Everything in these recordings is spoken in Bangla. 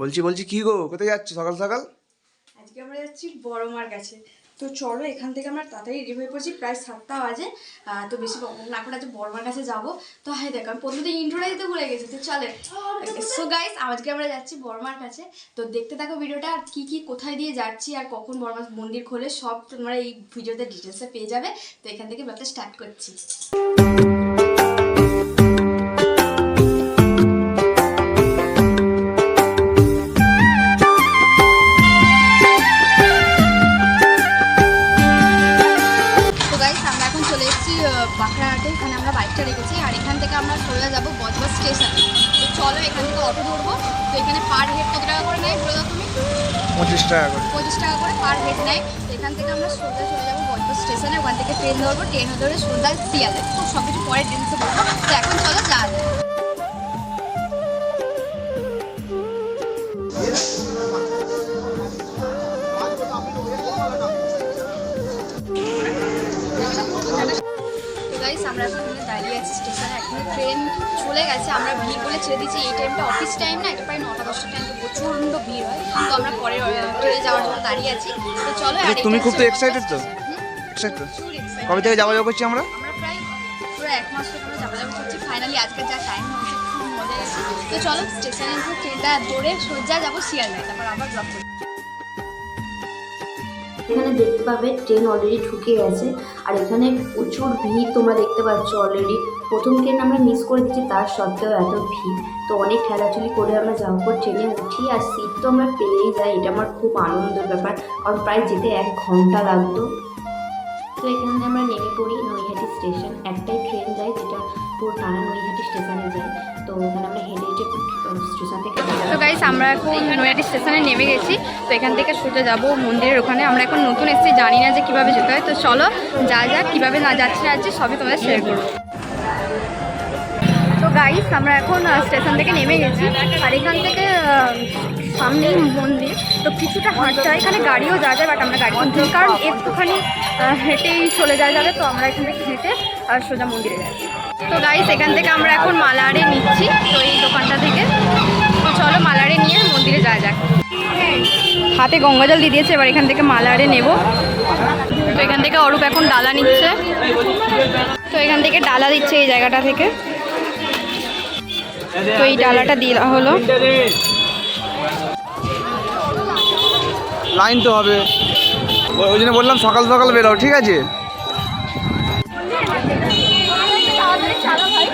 বলছি বলছি, কি গো? কোথায় যাচ্ছ সকাল সকাল? আজকে আমরা যাচ্ছি বড় মার কাছে। তো চলো, এখান থেকে আমরা তাড়াতাড়ি রেডি হয়ে পড়ছি। প্রায় সাতটা বাজে। তো বেশি না করে আজকে বড় মার কাছে যাব। তো হ্যাঁ দেখো, আমি প্রথমে ইন্ট্রোটা দিতে ভুলে গেছি। তো চলে। সো গাইস আজকে আমরা যাচ্ছি বড় মার কাছে। তো দেখতে থাকো ভিডিওটা, আর কী কী, কোথায় দিয়ে যাচ্ছি, আর কখন বড় মার মন্দির খোলে, সব তোমরা এই ভিডিওতে ডিটেলসে পেয়ে যাবে। তো এখান থেকে ব্যাপারটা স্টার্ট করছি। আমরা বাইকটা রেখেছি আর এখান থেকে আমরা সোজা যাব বজবাস স্টেশনে। তো চলো এখান থেকে অটো ধরবো। তো এখানে পার হেড কত টাকা করে নেয় বলে দাও তুমি? পঁচিশ টাকা করে। পঁচিশ টাকা করে পার হেড নেয়। তো এখান থেকে আমরা সোজা চলে যাব বজবাস স্টেশনে। ওখান থেকে ট্রেন ধরবো। ট্রেন ধরে সোজা শিয়ালে তো সব কিছু পরে ট্রেন বলব। তো এখন চলো যা আমরা এখন দাঁড়িয়ে আছি স্টেশনে। এখন ট্রেন চলে গেছে। আমরা ভিড় বলে ছেড়ে দিচ্ছি এই টাইমটা অফিস টাইম না এটা প্রায় নটা দশটা টাইম প্রচণ্ড ভিড় হয়। তো আমরা পরে ট্রেনে যাওয়ার জন্য দাঁড়িয়ে আছি। তো চলো আর তুমি খুব তো excited তো? excited। কবে থেকে যাওয়া যাওয়া করছি আমরা? আমরা প্রায় পুরো এক মাস আমরা যাব যাব করছি। ফাইনালি আজকে যা টাইম হয়েছে খুব মজা তো চলো স্টেশনে ট্রেনটা ধরে সোজা যাব শিয়ালদায়। তারপর আবার ব্লক করব এখানে দেখতে পাবে ট্রেন অলরেডি ঢুকে গেছে। আর এখানে প্রচুর ভিড় তোমরা দেখতে পাচ্ছ অলরেডি প্রথম ট্রেন আমরা মিস করে দিচ্ছি তার সত্ত্বেও এত ভিড়। তো অনেক ঠেলাঠেলি করে আমরা যাওয়ার পর ট্রেনে উঠি, আর সিট তো আমরা পেয়েই যাই, এটা আমার খুব আনন্দের ব্যাপার। কারণ প্রায় যেতে এক ঘণ্টা লাগতো। তো এখানে আমরা নেমে পড়ি নৈহাটি স্টেশন একটাই ট্রেন যায়, যেটা পুরো টানা নৈহাটি স্টেশনে যায়। তো ওখানে আমরা হেঁটে হেঁটে তো গাইস আমরা এখন নৈহাটি স্টেশনে নেমে গেছি। তো এখান থেকে সোজা যাব মন্দিরের ওখানে। আমরা এখন নতুন এসেছি, জানি না যে কীভাবে যেতে হয়। তো চলো, যা যা কীভাবে না যাচ্ছি না যাচ্ছি, সবই তোমাদের শেয়ার করব। তো গাইস আমরা এখন স্টেশন থেকে নেমে গেছি। আর এখান থেকে সামনেই মন্দির। তো কিছুটা হাঁটতে হয়। এখানে গাড়িও যাওয়া যায় বাট আমরা গাড়ি কারণ একটুখানি হেঁটেই চলে যাওয়া যাবে। তো আমরা এখান থেকে হেঁটে আর সোজা মন্দিরে যাচ্ছি। তো গাইস এখান থেকে আমরা এখন মালারে নিচ্ছি। তো এই দোকানটা থেকে তো চলো মালারে নিয়ে মন্দিরে যাওয়া যাক হাতে গঙ্গা জল দিয়ে দিয়েছে, এবার এখান থেকে মালারে নেব। তো এখান থেকে অরূপ এখন ডালা নিচ্ছে। তো এখান থেকে ডালা দিচ্ছে এই জায়গাটা থেকে। তো এই ডালাটা দেওয়া হলো। লাইন তো হবে। ওই জন্য বললাম সকাল সকাল বেরো, ঠিক আছে?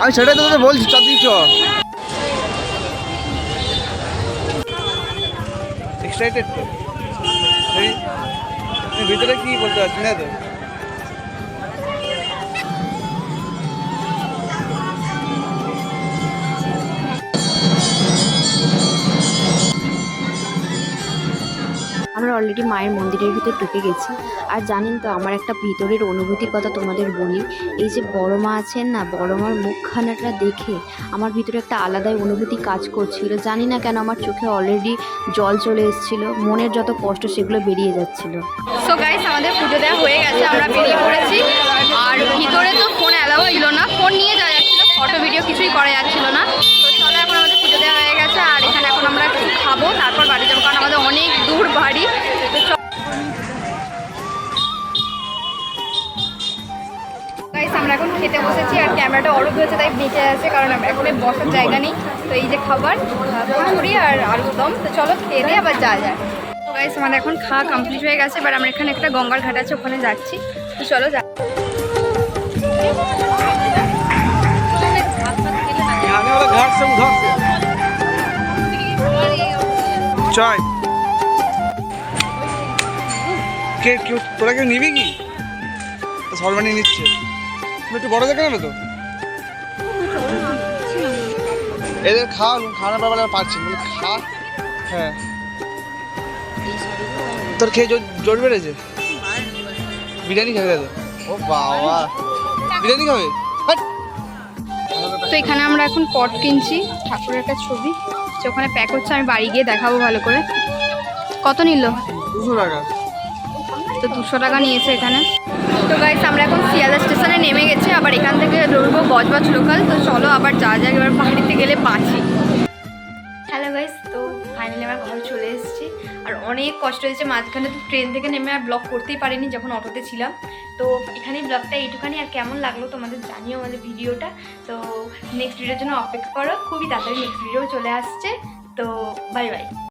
আমি সেটাই তো বলছি চাকরি চ। এক্সাইটেড তো ভিতরে কি বলতে পারছি না তো আমরা অলরেডি মায়ের মন্দিরের ভিতর ঢুকে গেছি। আর জানেন তো, আমার একটা ভিতরের অনুভূতির কথা তোমাদের বলি। এই যে বড় মা আছেন না, বড় মার মুখখানাটা দেখে আমার ভিতরে একটা আলাদাই অনুভূতি কাজ করছিল। জানি না কেন আমার চোখে অলরেডি জল চলে এসেছিল, মনের যত কষ্ট সেগুলো বেরিয়ে যাচ্ছিল। সো গাইস আমাদের পুজো দেওয়া হয়ে গেছে, আমরা বেরিয়ে পড়েছি। ক্যামেরাটা অরোধ হয়েছে, তাই বেঁচে আছে, কারণ আমরা এখন বসার জায়গা নেই। তো এই যে খাবার পুরি আর আলুর দম তো চলো খেয়ে দিয়ে আবার যা যায় গাইস আমাদের এখন খাওয়া কমপ্লিট হয়ে গেছে, এবার আমরা এখানে একটা গঙ্গার ঘাট আছে, ওখানে যাচ্ছি। তো চলো যা তোরা কেউ নিবি কি? সরবানি নিচ্ছে। একটু বড় দেখে নেবে তো? এদের খাওয়া খাওয়ানোর ব্যাপারে পারছি না। খা হ্যাঁ। তোর খেয়ে জোর বেড়েছে? বিরিয়ানি খাবে তো ও বাবা। বিরিয়ানি খাবে? হাট। তো এখানে আমরা এখন পট কিনছি ঠাকুরের একটা ছবি। ওখানে প্যাক হচ্ছে আমি বাড়ি গিয়ে দেখাবো ভালো করে। কত নিল? দুশো টাকা। তো দুশো টাকা নিয়েছে এখানে। তো গাইস আমরা এখন শিয়ালদা স্টেশনে নেমে গেছি, আবার এখান থেকে ধরবো বজবজ লোকাল তো চলো আবার যা যাক, এবার বাড়িতে গেলে পাঁচি হ্যালো গাইস তো ফাইনালি আমার ঘরে চলে এসেছি। আর অনেক কষ্ট হয়েছে, মাঝখানে তো ট্রেন থেকে নেমে আর ব্লগ করতেই পারিনি, যখন অটোতে ছিলাম। তো এখানেই ব্লগটা এইটুখানি, আর কেমন লাগল তোমাদের জানিও আমাদের ভিডিওটা। তো নেক্সট ভিডিওর জন্য অপেক্ষা করো, খুবই তাড়াতাড়ি নেক্সট ভিডিও চলে আসছে। তো বাই বাই